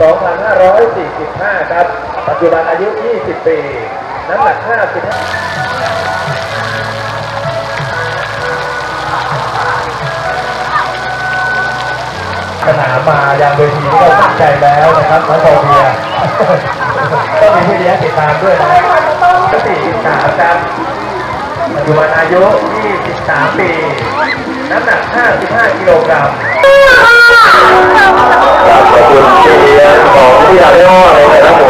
2545 ครับ ปัจจุบันอายุ 20 ปี น้ำหนัก 55สนามมายังเวทีก็ตั้งใจแล้วนะครับน้องโซเฟียต้องมีพี่เลี้ยงติดตามด้วยนะก็43ครับปัจจุบันอายุ 23 ปี น้ำหนัก 55 กิโลกรัมขอบคุณพี่เลี้ยงของที่ทำให้ห้อเลยนะครับ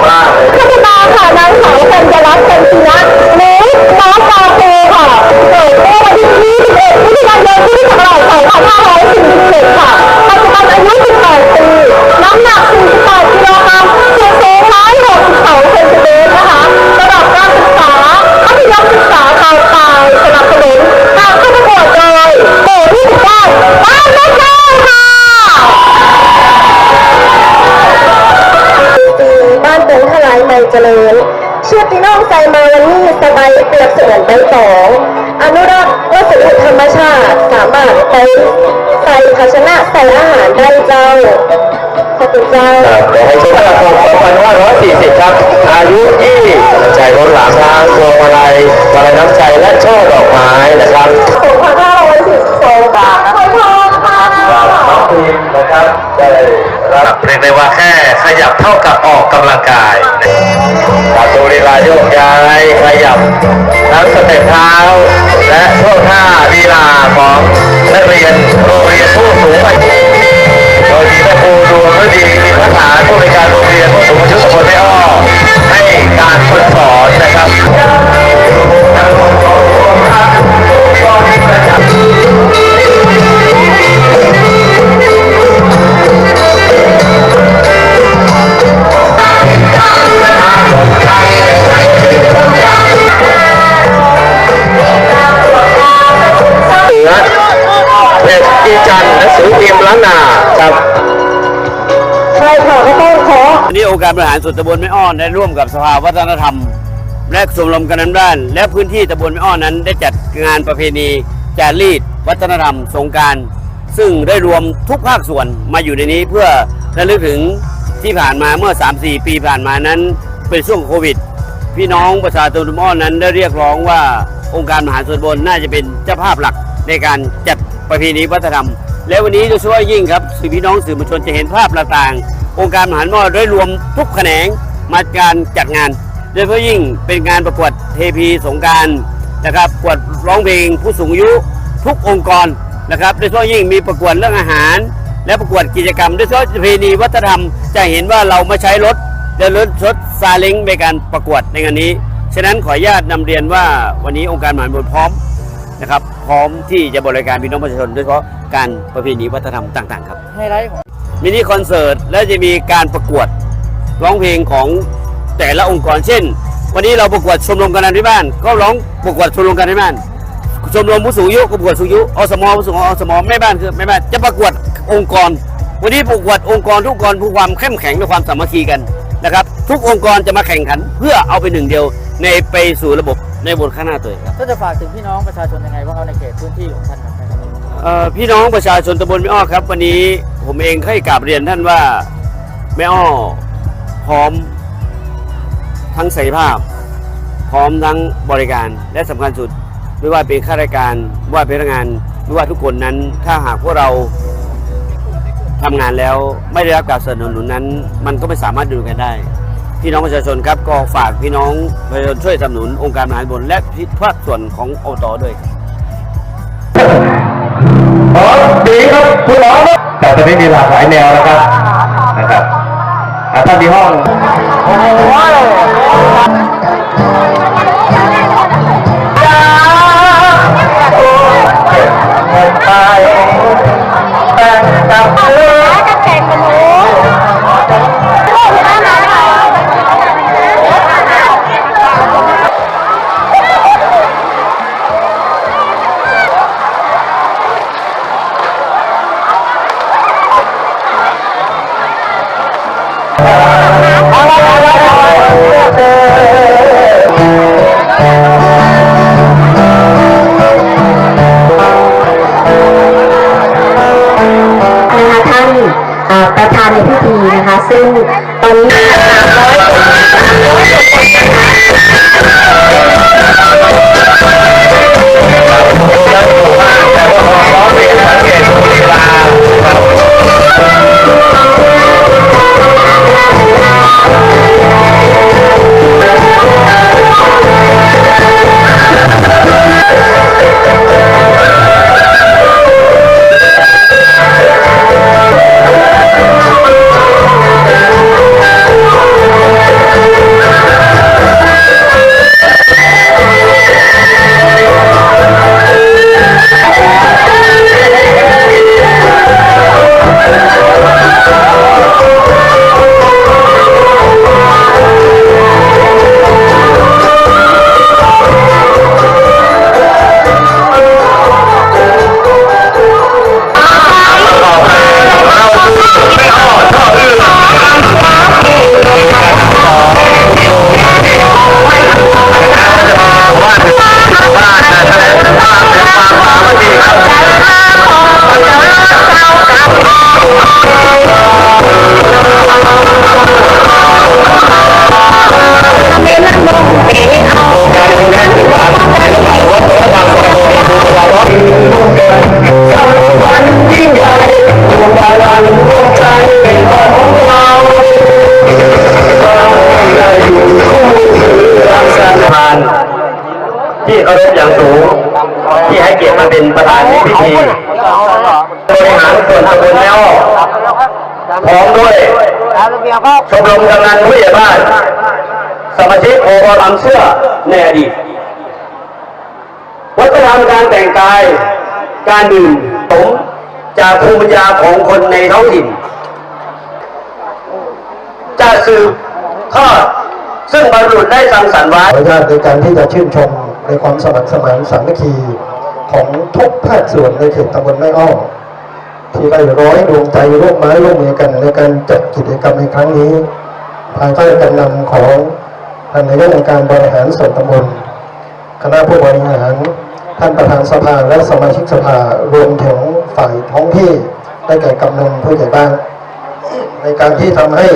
ต้องใจมาวันนี้สบายเปรียบเสมือนใบตองอนุรักษ์วัสดุธรรมชาติสามารถไปใส่ภาชนะใส่อาหารได้เจ้าขอบคุณเจ้าครับขอให้โชคดีครับ2540 ครับ อายุที่ใจรถหลามทางพวงมาลัยมาลัยน้ำใจและช่อดอกไม้นะครับสองพันห้าร้อยสิบ นะครับได้รับเรียกได้ว่าแค่ขยับเท่ากับออกกำลังกายกับดูลีลาโยกย้ายขยับทั้งสเต็ปเท้า และโชว์ท่าลีลาของนักเรียนโรงเรียนผู้สูงอายุโดยมีแม่ครูดวงฤดีมีพัฒนาผู้บริการโรงเรียนผู้สูงอายุตำบลแม่อ้อให้การฝึกสอนนะครับ สือพิมพ์ล้านนาครับใช่ค่ะก็ต้องขอ วันนี้องค์การบริหารส่วนตำบลแม่อ้อนได้ร่วมกับสภาวัฒนธรรม และสมรมกันนั้นบ้าน และพื้นที่ตำบลแม่อ้อนนั้น ได้จัดงานประเพณีจารีตวัฒนธรรม สงกราร ซึ่งได้รวมทุกภาคส่วนมาอยู่ในนี้เพื่อระลึกถึงที่ผ่านมาเมื่อ 3-4 ปีผ่านมานั้น เป็นช่วงโควิด พี่น้องประชาชนทุกอ้อนนั้นได้เรียกร้องว่าองค์การมหาส่วนบนน่าจะเป็นเจ้าภาพหลักในการจัดประเพณีวัฒนธรรม และวันนี้โดยเฉพาะยิ่งครับสื่อพี่น้องสื่อมวลชนจะเห็นภาพต่างๆองค์การมหาหม้อได้รวมทุกแขนงมาการจัดงาน โดยเฉพาะยิ่งเป็นงานประกวดเทพีสงการนะครับประกวดร้องเพลงผู้สูงอายุทุกองค์กรนะครับโดยเฉพาะยิ่งมีประกวดเรื่องอาหาร และประกวดกิจกรรมโดยเฉพาะประเพณีวัฒนธรรมจะเห็นว่าเราไม่ใช้รถและรถรถซาเล้งในการประกวดในงานนี้ ฉะนั้นขออนุญาตนำเรียนว่าวันนี้องค์การมหาชนพร้อมนะครับ พร้อมที่จะบริการพี่น้องประชาชนโดยเฉพาะการประเพณีวัฒนธรรมต่างๆครับ ไฮไลท์ของมินิคอนเสิร์ตและจะมีการประกวดร้องเพลงของแต่ละองค์กรเช่น วันนี้เราประกวดชมรมการที่บ้าน ก็ร้องประกวดชมรมการที่บ้าน ชมรมผู้สูงอายุก็ประกวดสูงอายุอสมผู้สูงอายุอสมแม่บ้านคือแม่บ้านจะประกวดองค์กร วันนี้ประกวดองค์กรทุกองค์กรผู้ความเข้มแข็งและความสามัคคีกันนะครับ ทุกองค์กรจะมาแข่งขัน เพื่อเอาไปนหนึ่งเดียวในไปสู่ระบบ ในบนข้างหน้าตัวเองครับก็จะฝากถึงพี่น้องประชาชนยังไงบ้างครับในเขตพื้นที่ของท่านครับเอ่อพี่น้องประชาชนตำบลแม่อ้อครับ วันนี้ผมเองให้กราบเรียนท่านว่าแม่อ้อพร้อมทั้งศักยภาพ พร้อมทั้งบริการและสำคัญสุด ไม่ว่าเป็นข้าราชการไม่ว่าเป็นพนักงานไม่ว่าทุกคนนั้น ถ้าหากพวกเราทำงานแล้วไม่ได้รับการสนับสนุนนั้น มันก็ไม่สามารถดูกันได้ พี่น้องประชาชนครับก็ฝากพี่น้องประชาชนช่วยสนับสนุนองค์การบริหารตำบลและภาคส่วนของอบตด้วยครับขอดีครับคุณหมอครับแต่ตอนนี้มีหลากหลายแนวนะครับนะครับอะถ้ามีห้องไป พร้อมด้วยชมรมกำนันผู้ใหญ่บ้านสมาชิกโอรลำเสื้อในอดีตวัฒนธรรมการแต่งกาย การดื่มผมจากภูมิปัญญาของคนในท้องถิ่นจะสืบทอดซึ่งบรรลุได้สังสรรค์ไว้ขออนุญาตในการที่จะชื่นชมในความสมัครสมานสามัคคีของทุกภาคส่วนในเขตตำบลแม่อ้อม ที่ได้ร้อยดวงใจร่วมไม้ร่วมมือกันในการจัดกิจกรรมในครั้งนี้ ภายใต้การนำของท่านนายกองค์การบริหารส่วนตำบลคณะผู้บริหาร ท่านประธานสภาและสมาชิกสภารวมถึงฝ่ายท้องที่ได้แก่กำนันผู้ใหญ่บ้านในการที่ทำให้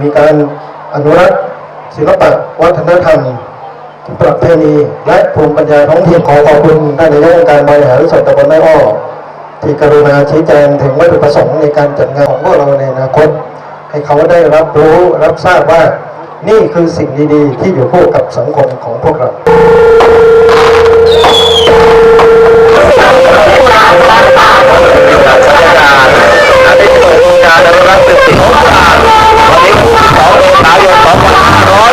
มีการอนุรักษ์ศิลปะวัฒนธรรมประเพณีและภูมิปัญญาท้องถิ่นขอขอบคุณท่านนายกองค์การบริหารส่วนตำบลแม่อ้อ ที่กรุณาชี้แจงถึงวัตถุประสงค์ในการจัดงานของพวกเราในอนาคต ให้เขาได้รับรู้รับทราบว่านี่คือสิ่งดีๆ ที่อยู่คู่กับสังคมของพวกเราได้เปิดโครงการอนุรักษ์สืบสิ่องวันนี้2เมษย